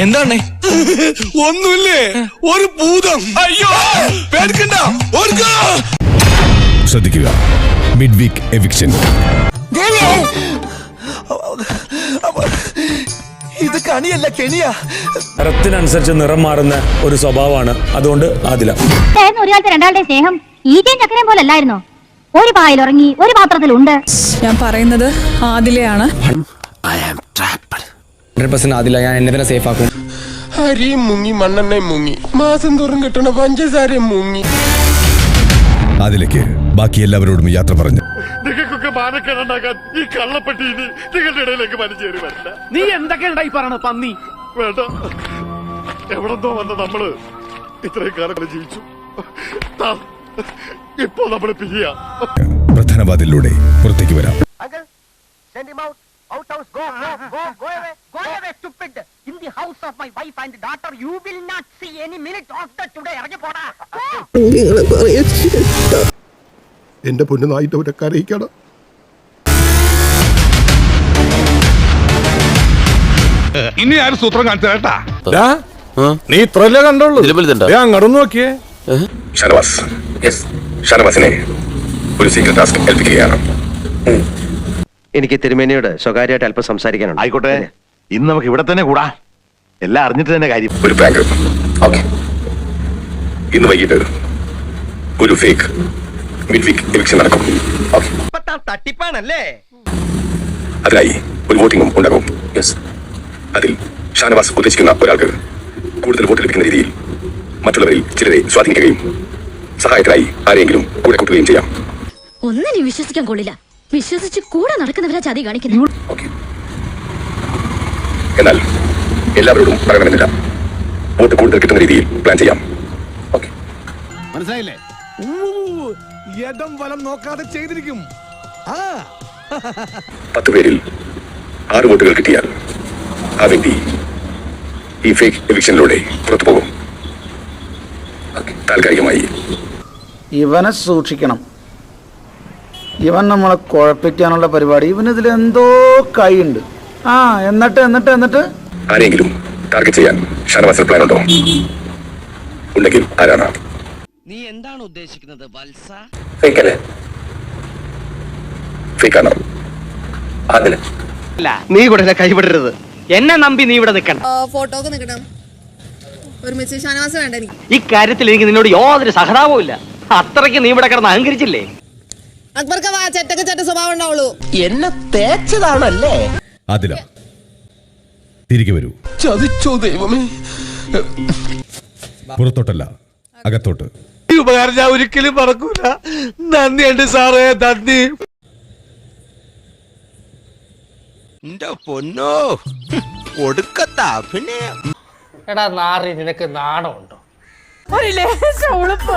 എന്താണ്? ഒന്നുമില്ലേ? ഒരു ഭൂതം. അയ്യോ! പേടിക്കണ്ട. ശ്രദ്ധിക്കുക. മിഡ് വീക്ക് എവിക്ഷൻ ഇത് കണിയല്ല കെണിയാ. നിറത്തിനനുസരിച്ച് നിറം മാറുന്ന ഒരു സ്വഭാവമാണ് അതുകൊണ്ട് ആദില. ഒരു കാലത്ത് രണ്ടാളുടെ സ്നേഹം ഈറ്റയും ചക്കരയും പോലെ അല്ലായിരുന്നോ ഒരു പായിൽ ഉറങ്ങി ഒരു പാത്രത്തിലുണ്ട്. ഞാൻ പറയുന്നത് ആദിലയാണ്. ഹൺഡ്രഡ് പെർസെന്റ് ഞാൻ എന്നെ തന്നെ സേഫ് ആക്കും. അരിയും മുങ്ങി മണ്ണെണ്ണയും മുങ്ങി. മാസം തോറും കിട്ടണ പഞ്ചസാരയും മുങ്ങി. അതിലേക്ക് ബാക്കി എല്ലാവരോടും യാത്ര പറഞ്ഞു. നിങ്ങൾക്കൊക്കെ മാനക്കേടുണ്ടാക്കാൻ ഈ കള്ളപ്പെട്ടി ഇനി നിങ്ങളുടെ ഇടയിലേക്ക് വലിച്ചേറി വരില്ല. നീ എന്തൊക്കെയുണ്ടായി പറയണ പന്നി? വേണ്ട. എവിടെന്തോ വന്ന നമ്മൾ ഇത്രയും കാലം ജീവിച്ചു. ഇപ്പൊ നമ്മൾ പിരിയാ. പ്രധാന വാതിലിലൂടെ പുറത്തേക്ക് വരാം. In the house of my wife and daughter, you will not see any minute of the today. ഇറങ്ങി പോടാ. എന്റെ പൊന്നു നായിട്ട് അവരെ കരയിക്കണം ഇനി ആരും സൂത്രം കാണിച്ചു കേട്ടാ? നീ ഇത്രല്ലേ കണ്ടുള്ളൂ. അങ്ങോട്ട് നോക്കിയേ. ഷാനവാസ്. ഷാനവാസിനെ ഒരു സീക്രട്ട് ടാസ്ക് ഏൽപ്പിക്കുകയാണ്. എനിക്ക് തിരുമേനിയോട് സ്വകാര്യമായിട്ട് അല്പം സംസാരിക്കാനുണ്ട്. ആയിക്കോട്ടെ. ഇന്ന് നമുക്ക് ഇവിടെ തന്നെ കൂടാ. എല്ലാം അറിഞ്ഞിട്ട് തന്നെ കാര്യം. ഒരു പ്രാങ്ക് ഓക്കെ ഇന്ന് വൈകിട്ട് ഒരു ഫേക്ക് മിഡ് വീക്ക് എവിക്ഷൻ നടക്കും ഓക്കെ തട്ടിപ്പാണല്ലേ? അതിനായി ഒരു വോട്ടിംഗും ഉണ്ടാകും. യെസ് അതിൽ ഷാനവാസ് ഉദ്ദേശിക്കുന്ന ഒരാൾക്ക് കൂടുതൽ വോട്ട് ലഭിക്കുന്ന രീതിയിൽ മറ്റുള്ളവരിൽ ചിലരെ സ്വാധീനിക്കുകയും സഹായത്തിനായി ആരെങ്കിലും കൂടെ കൂട്ടുകയും ചെയ്യാം. ഒന്നിനും വിശ്വസിക്കാൻ കൊള്ളില്ല. വിശ്വസിച്ച് കൂടെ നടക്കുന്നവരാ ചതി കാണിക്കുന്നു. ഓക്കെ. എന്നാൽ എല്ലാവരോടും പറയണമെന്നില്ല. വോട്ട് കൂടുതൽ കിട്ടുന്ന രീതിയിൽ പ്ലാൻ ചെയ്യാം. ഓക്കെ. മനസ്സിലായില്ലേ? വലം നോക്കാതെ ചെയ്തിരിക്കും. ആ. പത്ത് പേരിൽ ആറ് വോട്ടുകൾ കിട്ടിയാൽ ആ വ്യക്തി ഈ ഫേക്ക് എവിക്ഷനിലൂടെ പുറത്തു പോകും. താൽക്കാലികമായി ഇവനെ സൂക്ഷിക്കണം. ഇവൻ നമ്മളെ കുഴപ്പിക്കാനുള്ള പരിപാടി. ഇവൻ ഇതിൽ എന്തോ കൈയുണ്ട്. ആ എന്നിട്ട് എന്നിട്ട് എന്നിട്ട്? ആരെങ്കിലും ടാർഗറ്റ് ചെയ്യാൻ ഷാനവാസിന് പ്ലാൻ ഉണ്ടോ? ഉണ്ടെങ്കിൽ ആരാണ്? നീ എന്താണ് ഉദ്ദേശിക്കുന്നത് വത്സ? ഫേക്ക് അല്ലേ? ഫേക്ക് ആണോ? അതിന് നീ കൂടെ കൈവിടരുത്. എന്നെ നമ്പി നീ ഇവിടെ നിൽക്കണം. ഫോട്ടോ ഒക്കെ നിൽക്കണം ഒരുമിച്ച് ഷാനവാസ് വേണ്ട എനിക്ക്. ഈ കാര്യത്തിൽ എനിക്ക് നിന്നോട് യാതൊരു സഹതാപവും ഇല്ല. അത്രയ്ക്ക് നീ ഇവിടെ കിടന്ന് അഹങ്കരിച്ചില്ലേ? അക്ബർക്ക് വാ ചെറ്റക്ക് ചെറ്റ സ്വഭാവം ഉണ്ടാവുള്ളൂ. എന്നെ തേച്ചതാണല്ലേ? അതില തിരികെ വരൂ. ചതിച്ചോ ദൈവമേ. പുറത്തോട്ടല്ല അകത്തോട്ട്. ഈ ഉപകാരം ഞാൻ ഒരിക്കലും മറക്കൂല. നന്ദിയുണ്ട് സാറേ നന്ദി. എന്റെ പൊന്നോ ഒടുക്കത്ത അഭിനയം. എടാ നാറി നിനക്ക് നാണമുണ്ടോ? ഒരു ലേശ ഉളുപ്പ്.